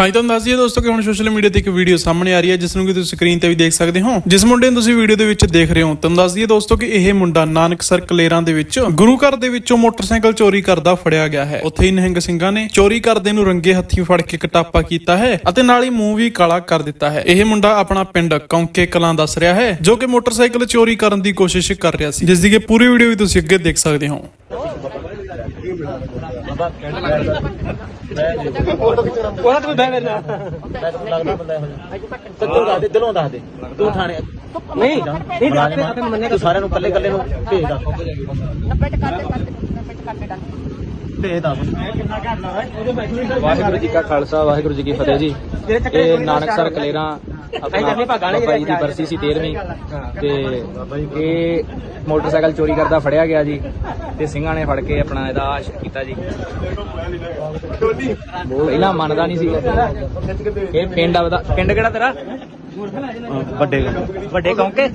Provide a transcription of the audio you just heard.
ਹਾਂਜੀ, ਤੁਹਾਨੂੰ ਦੱਸ ਦਈਏ ਦੋਸਤੋ ਕਿ ਹੁਣ ਸੋਸ਼ਲ ਮੀਡੀਆ ਤੇ ਇੱਕ ਵੀਡੀਓ ਸਾਹਮਣੇ ਆ ਰਹੀ ਹੈ ਜਿਸ ਨੂੰ ਕਿ ਤੁਸੀਂ ਸਕਰੀਨ ਤੇ ਵੀ ਦੇਖ ਸਕਦੇ ਹੋ। ਜਿਸ ਮੁੰਡੇ ਨੂੰ ਤੁਸੀਂ ਵੀਡੀਓ ਦੇ ਵਿੱਚ ਦੇਖ ਰਹੇ ਹੋ, ਤੁਹਾਨੂੰ ਦੱਸ ਦਈਏ ਦੋਸਤੋ ਕਿ ਇਹ ਮੁੰਡਾ ਨਾਨਕਸਰ ਕਲੇਰਾਂ ਦੇ ਵਿੱਚ ਗੁਰੂ ਘਰ ਦੇ ਵਿੱਚੋਂ ਮੋਟਰਸਾਈਕਲ ਚੋਰੀ ਕਰਦਾ ਫੜਿਆ ਗਿਆ ਹੈ। ਉੱਥੇ ਹੀ ਨਿਹੰਗ ਸਿੰਘਾਂ ਨੇ ਚੋਰੀ ਕਰਦੇ ਨੂੰ ਰੰਗੇ ਹੱਥੀਂ ਫੜ ਕੇ ਕਟਾਪਾ ਕੀਤਾ ਹੈ ਅਤੇ ਨਾਲ ਹੀ ਮੂੰਹ ਵੀ ਕਾਲਾ ਕਰ ਦਿੱਤਾ ਹੈ। ਇਹ ਮੁੰਡਾ ਆਪਣਾ ਪਿੰਡ ਕੌਂਕੇ ਕਲਾਂ ਦੱਸ ਰਿਹਾ ਹੈ, ਜੋ ਕਿ ਮੋਟਰਸਾਈਕਲ ਚੋਰੀ ਕਰਨ ਦੀ ਕੋਸ਼ਿਸ਼ ਕਰ ਰਿਹਾ ਸੀ। ਜਿਸ ਦੀ ਕਿ ਪੂਰੀ ਵੀਡੀਓ ਵੀ ਤੁਸੀਂ ਅੱਗੇ ਦੇਖ ਸਕਦੇ ਹੋ। ਉਹਨਾਂ ਤੋਂ ਬਹਿ ਮੇਰੇ ਨਾਲ। ਲੱਗਦਾ ਬੰਦਾ ਇਹੋ ਜਿਹਾ ਤੂੰ ਦੱਸ ਦੇ ਦਿਲੋਂ ਦੱਸ ਦੇ। ਤੂੰ ਥਾਣੇ ਨਹੀਂ ਨਹੀਂ ਦੱਸ ਆਪੇ ਮੰਨੇਗਾ ਤੂੰ ਸਾਰਿਆਂ ਨੂੰ ਕੱਲੇ ਕੱਲੇ ਨੂੰ ਭੇਜ ਦੱਸ। ਨੱਬੇ ਟਕਾ ਤੇ ਕਰ ਨੱਬੇ ਟਕਾ ਤੇ ਡਨ ਭੇਜ ਦੱਸ। ਵਾਹਿਗੁਰੂ ਜੀ ਕਾ ਖਾਲਸਾ ਵਾਹਿਗੁਰੂ ਜੀ ਕੀ ਫਤਿਹ ਜੀ। ਇਹ ਨਾਨਕਸਰ ਕਲੇਰਾਂ ਆਪਣਾ ਬਾਬਾ ਜੀ ਦੀ ਬਰਸੀ ਸੀ 13ਵੀਂ ਤੇ ਇਹ ਮੋਟਰਸਾਈਕਲ ਚੋਰੀ ਕਰਦਾ ਫੜਿਆ ਗਿਆ ਜੀ ਤੇ ਸਿੰਘਾਂ ਨੇ ਫੜ ਕੇ ਆਪਣਾ ਇਹਦਾ ਆਸ਼ ਕੀਤਾ ਜੀ। ਪਹਿਲਾਂ ਮੰਨਦਾ ਨਹੀਂ ਸੀ। ਇਹ ਪਿੰਡ ਆਪਦਾ ਪਿੰਡ ਕਿਹੜਾ ਤੇਰਾ? ਵੱਡੇ ਵੱਡੇ ਕੌਂਕੇ?